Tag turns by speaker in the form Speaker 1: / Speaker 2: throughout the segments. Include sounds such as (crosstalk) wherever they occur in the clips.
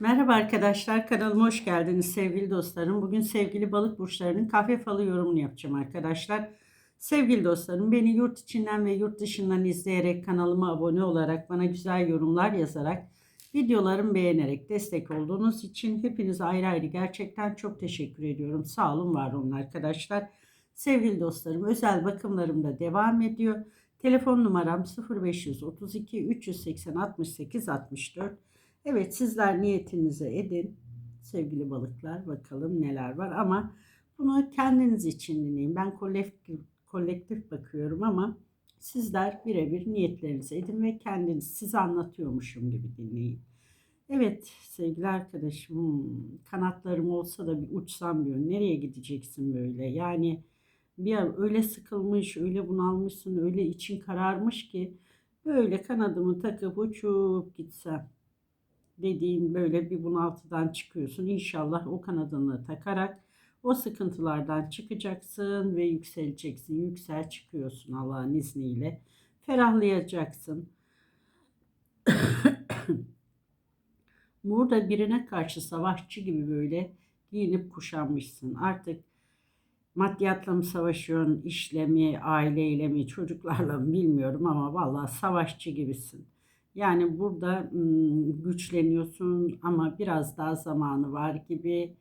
Speaker 1: Merhaba arkadaşlar, kanalıma hoş geldiniz sevgili dostlarım. Bugün sevgili balık burçlarının kahve falı yorumunu yapacağım arkadaşlar. Sevgili dostlarım, beni yurt içinden ve yurt dışından izleyerek, kanalıma abone olarak, bana güzel yorumlar yazarak, videolarımı beğenerek destek olduğunuz için hepinize ayrı ayrı gerçekten çok teşekkür ediyorum. Sağ olun, var olun arkadaşlar. Sevgili dostlarım, özel bakımlarım da devam ediyor. Telefon numaram 0532 380 68 64. Evet sizler niyetinize edin sevgili balıklar bakalım neler var ama bunu kendiniz için dinleyin. Ben kolektif, kolektif bakıyorum ama sizler birebir niyetlerinizi edin ve kendiniz size anlatıyormuşum gibi dinleyin. Evet sevgili arkadaşım kanatlarım olsa da bir uçsam diyor. Nereye gideceksin böyle? Yani bir an öyle sıkılmış, öyle bunalmışsın, öyle için kararmış ki böyle kanadımı takıp uçup gitsem dediğim böyle bir bunaltıdan çıkıyorsun. İnşallah o kanadını takarak o sıkıntılardan çıkacaksın ve yükseleceksin. Yüksel çıkıyorsun Allah'ın izniyle. Ferahlayacaksın. (coughs) Burada birine karşı savaşçı gibi böyle giyinip kuşanmışsın. Artık maddiyatla mı savaşıyorsun, işle mi, aileyle mi, çocuklarla mı bilmiyorum ama vallahi savaşçı gibisin. Yani burada güçleniyorsun ama biraz daha zamanı var gibi.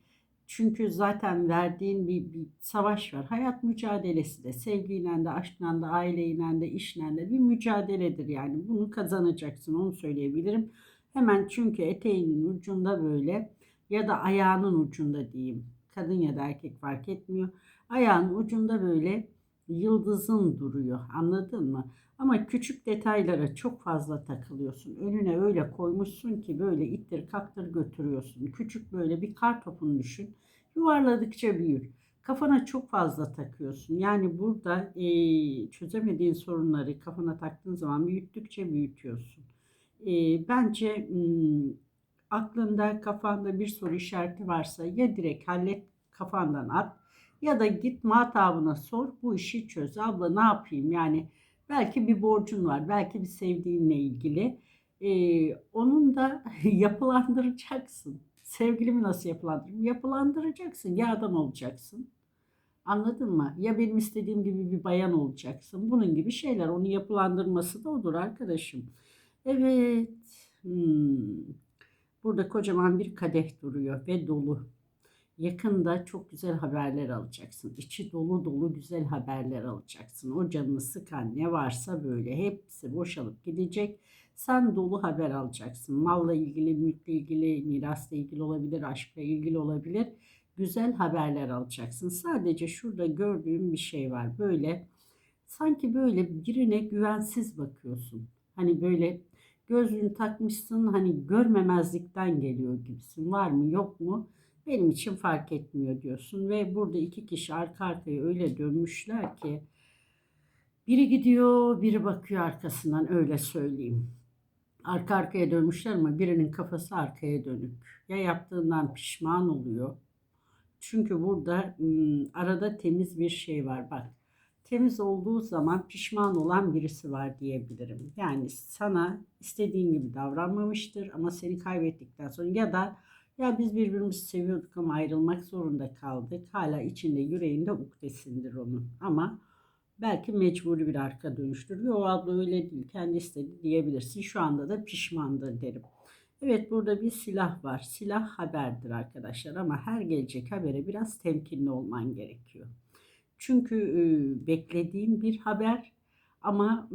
Speaker 1: Çünkü zaten verdiğin bir, bir savaş var. Hayat mücadelesi de sevgiyle de, aşkla da, aileyle de, işle de bir mücadeledir yani. Bunu kazanacaksın onu söyleyebilirim. Hemen çünkü eteğinin ucunda böyle ya da ayağının ucunda diyeyim. Kadın ya da erkek fark etmiyor. Ayağının ucunda böyle yıldızın duruyor. Anladın mı? Ama küçük detaylara çok fazla takılıyorsun. Önüne öyle koymuşsun ki böyle ittir kaktır götürüyorsun. Küçük böyle bir kar topunu düşün. Yuvarladıkça büyür. Kafana çok fazla takıyorsun. Yani burada e, çözemediğin sorunları kafana taktığın zaman büyüttükçe büyütüyorsun. E, bence m, aklında kafanda bir soru işareti varsa ya direkt hallet kafandan at ya da git muhatabına sor bu işi çöz. Abla ne yapayım yani belki bir borcun var belki bir sevdiğinle ilgili. Ee, onun da (laughs) yapılandıracaksın. Sevgilimi nasıl yapılandırırım? Yapılandıracaksın. Ya adam olacaksın. Anladın mı? Ya benim istediğim gibi bir bayan olacaksın. Bunun gibi şeyler. Onu yapılandırması da odur arkadaşım. Evet. Hmm. Burada kocaman bir kadeh duruyor ve dolu. Yakında çok güzel haberler alacaksın. İçi dolu dolu güzel haberler alacaksın. O canını sıkan ne varsa böyle hepsi boşalıp gidecek. Sen dolu haber alacaksın. Malla ilgili, mülkle ilgili, mirasla ilgili olabilir, aşkla ilgili olabilir. Güzel haberler alacaksın. Sadece şurada gördüğüm bir şey var. Böyle sanki böyle birine güvensiz bakıyorsun. Hani böyle gözlüğünü takmışsın hani görmemezlikten geliyor gibisin. Var mı yok mu? Benim için fark etmiyor diyorsun ve burada iki kişi arka arkaya öyle dönmüşler ki biri gidiyor biri bakıyor arkasından öyle söyleyeyim. Arka arkaya dönmüşler ama birinin kafası arkaya dönük. Ya yaptığından pişman oluyor. Çünkü burada arada temiz bir şey var bak. Temiz olduğu zaman pişman olan birisi var diyebilirim. Yani sana istediğin gibi davranmamıştır ama seni kaybettikten sonra ya da ya biz birbirimizi seviyorduk ama ayrılmak zorunda kaldık. Hala içinde yüreğinde ukdesindir onun. Ama belki mecburi bir arka dönüştür. Yo abla öyle değil kendi istedi diyebilirsin. Şu anda da pişmandır derim. Evet burada bir silah var. Silah haberdir arkadaşlar ama her gelecek habere biraz temkinli olman gerekiyor. Çünkü e, beklediğin bir haber ama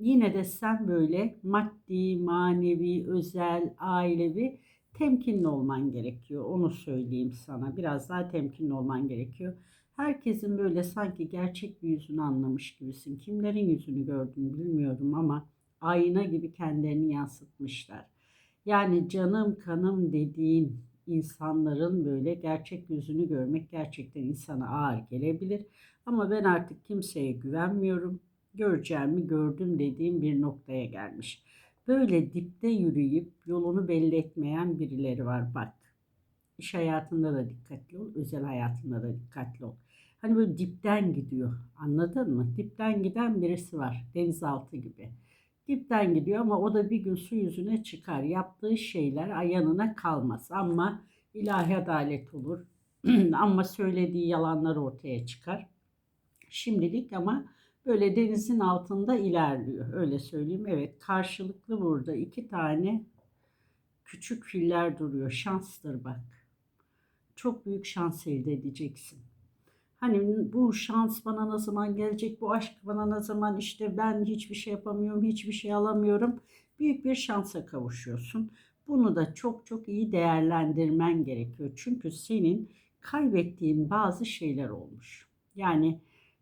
Speaker 1: yine de sen böyle maddi, manevi, özel, ailevi temkinli olman gerekiyor. Onu söyleyeyim sana. Biraz daha temkinli olman gerekiyor. Herkesin böyle sanki gerçek bir yüzünü anlamış gibisin. Kimlerin yüzünü gördün bilmiyorum ama ayna gibi kendilerini yansıtmışlar. Yani canım kanım dediğin insanların böyle gerçek yüzünü görmek gerçekten insana ağır gelebilir. Ama ben artık kimseye güvenmiyorum. Göreceğimi gördüm dediğim bir noktaya gelmiş. Böyle dipte yürüyüp yolunu belli etmeyen birileri var bak. İş hayatında da dikkatli ol, özel hayatında da dikkatli ol. Hani böyle dipten gidiyor. Anladın mı? Dipten giden birisi var. Denizaltı gibi. Dipten gidiyor ama o da bir gün su yüzüne çıkar. Yaptığı şeyler ay- yanına kalmaz. Ama ilahi adalet olur. (clears throat) ama söylediği yalanlar ortaya çıkar. Şimdilik ama böyle denizin altında ilerliyor. Öyle söyleyeyim. Evet karşılıklı burada iki tane küçük filler duruyor. Şanstır bak. Çok büyük şans elde edeceksin. Hani bu şans bana ne zaman gelecek, bu aşk bana ne zaman işte ben hiçbir şey yapamıyorum, hiçbir şey alamıyorum. Büyük bir şansa kavuşuyorsun. Bunu da çok çok iyi değerlendirmen gerekiyor. Çünkü senin kaybettiğin bazı şeyler olmuş. Yani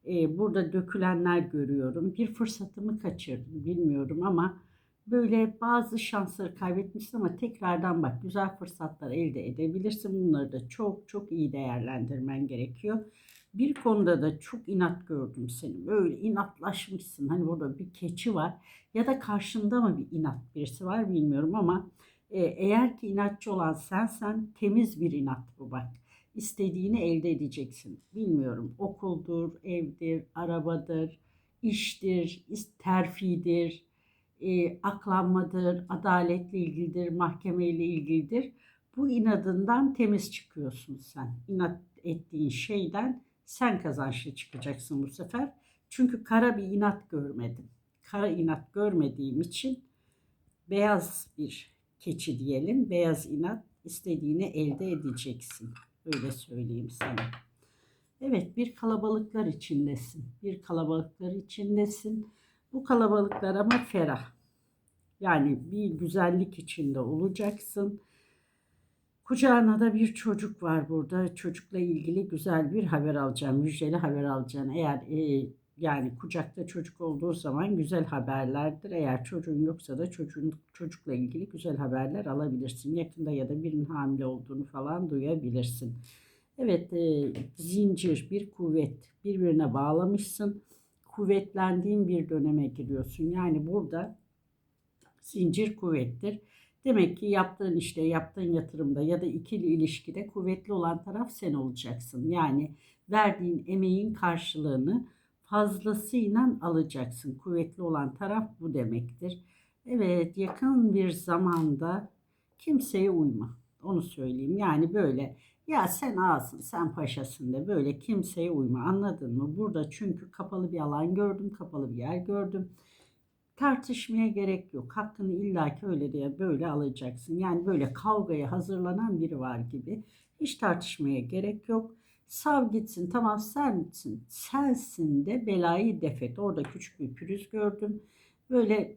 Speaker 1: e, burada dökülenler görüyorum. Bir fırsatımı kaçırdım bilmiyorum ama böyle bazı şansları kaybetmişsin ama tekrardan bak güzel fırsatlar elde edebilirsin. Bunları da çok çok iyi değerlendirmen gerekiyor. Bir konuda da çok inat gördüm seni. Böyle inatlaşmışsın. Hani burada bir keçi var ya da karşında mı bir inat birisi var bilmiyorum ama e, eğer ki inatçı olan sensen temiz bir inat bu bak. İstediğini elde edeceksin. Bilmiyorum okuldur, evdir, arabadır, iştir, terfidir, e, aklanmadır, adaletle ilgilidir, mahkemeyle ilgilidir. Bu inadından temiz çıkıyorsun sen. İnat ettiğin şeyden sen kazançlı çıkacaksın bu sefer. Çünkü kara bir inat görmedim. Kara inat görmediğim için beyaz bir keçi diyelim. Beyaz inat istediğini elde edeceksin. Öyle söyleyeyim sana. Evet bir kalabalıklar içindesin. Bir kalabalıklar içindesin. Bu kalabalıklar ama ferah. Yani bir güzellik içinde olacaksın. Kucağına da bir çocuk var burada. Çocukla ilgili güzel bir haber alacağım. Müjdeli haber alacaksın. Eğer e, yani kucakta çocuk olduğu zaman güzel haberlerdir. Eğer çocuğun yoksa da çocuğun çocukla ilgili güzel haberler alabilirsin. Yakında ya da birinin hamile olduğunu falan duyabilirsin. Evet, e, zincir, bir kuvvet birbirine bağlamışsın. Kuvvetlendiğin bir döneme giriyorsun. Yani burada zincir kuvvettir. Demek ki yaptığın işte, yaptığın yatırımda ya da ikili ilişkide kuvvetli olan taraf sen olacaksın. Yani verdiğin emeğin karşılığını fazlasıyla alacaksın. Kuvvetli olan taraf bu demektir. Evet, yakın bir zamanda kimseye uyma. Onu söyleyeyim. Yani böyle ya sen ağasın, sen paşasın de böyle kimseye uyma. Anladın mı? Burada çünkü kapalı bir alan gördüm, kapalı bir yer gördüm. Tartışmaya gerek yok. Hakkını illaki öyle diye böyle alacaksın. Yani böyle kavgaya hazırlanan biri var gibi. Hiç tartışmaya gerek yok. Sav gitsin. Tamam sensin. Sensin de belayı defet. Orada küçük bir pürüz gördüm. Böyle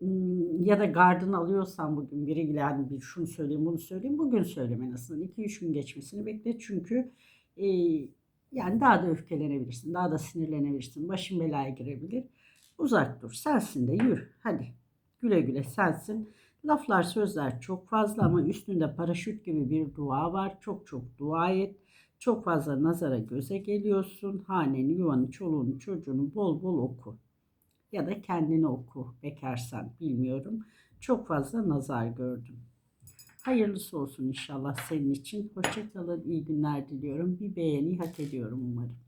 Speaker 1: ya da gardını alıyorsan bugün biriyle yani bir şunu söyleyeyim bunu söyleyeyim. Bugün söyleme en azından. 2-3 gün geçmesini bekle. Çünkü e, yani daha da öfkelenebilirsin. Daha da sinirlenebilirsin. Başın belaya girebilir. Uzak dur. Sensin de yürü. Hadi. Güle güle sensin. Laflar sözler çok fazla ama üstünde paraşüt gibi bir dua var. Çok çok dua et. Çok fazla nazara göze geliyorsun. Haneni, yuvanı, çoluğunu, çocuğunu bol bol oku. Ya da kendini oku. Bekarsan bilmiyorum. Çok fazla nazar gördüm. Hayırlısı olsun inşallah senin için. Hoşçakalın. iyi günler diliyorum. Bir beğeni hak ediyorum umarım.